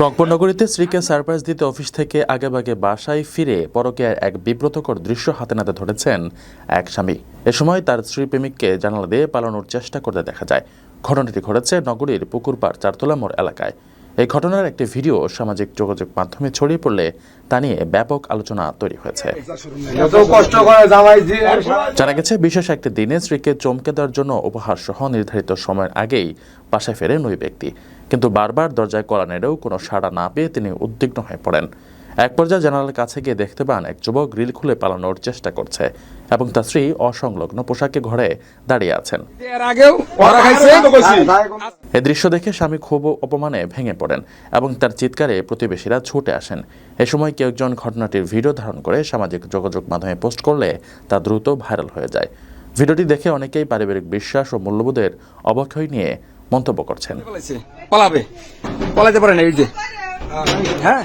রংপুর স্ত্রীকে সারপ্রাইজ দিতে অফিস থেকে আগেভাগে বাসায় ফিরে পরকে এক বিব্রতকর দৃশ্য হাতে নাতে ধরেছেন এক স্বামী। এ সময় তার স্ত্রী প্রেমিককে জানালা দিয়ে পালানোর চেষ্টা করতে দেখা যায়। ঘটনাটি ঘটেছে নগরীর পুকুরপাড় চারতলা মোড় এলাকায়। এই ঘটনার একটি ভিডিও সামাজিক যোগাযোগ মাধ্যমে ছড়িয়ে পড়লে তা নিয়ে ব্যাপক আলোচনা তৈরি হয়েছে। জানা গেছে বিশেষ একটি দিনে স্ত্রীকে চমকে দেওয়ার জন্য উপহার সহ নির্ধারিত সময়ের আগেই বাসায় ফেরেন ওই ব্যক্তি। কিন্তু বারবার দরজায় কড়া নেড়েও কোনো সাড়া না পেয়ে তিনি উদ্বিগ্ন হয়ে পড়েন। এক পর্যায়ে জানালার কাছে গিয়ে দেখতে পান এক যুবক গ্রিল খুলে পালানোর চেষ্টা করছে এবং তার স্ত্রী অসংলগ্ন পোশাকে ঘরে দাঁড়িয়ে আছেন। খাইছে এ দৃশ্য দেখে স্বামী খুব অপমানে ভেঙে পড়েন এবং তার চিৎকারে প্রতিবেশীরা ছুটে আসেন। এ সময় কেউ একজন ঘটনাটির ভিডিও ধারণ করে সামাজিক যোগাযোগ মাধ্যমে পোস্ট করলে তা দ্রুত ভাইরাল হয়ে যায়। ভিডিওটি দেখে অনেকেই পারিবারিক বিশ্বাস ও মূল্যবোধের অবক্ষয় নিয়ে মন্তব্য করছেন। পালাবে। পারে না এই যে। হ্যাঁ।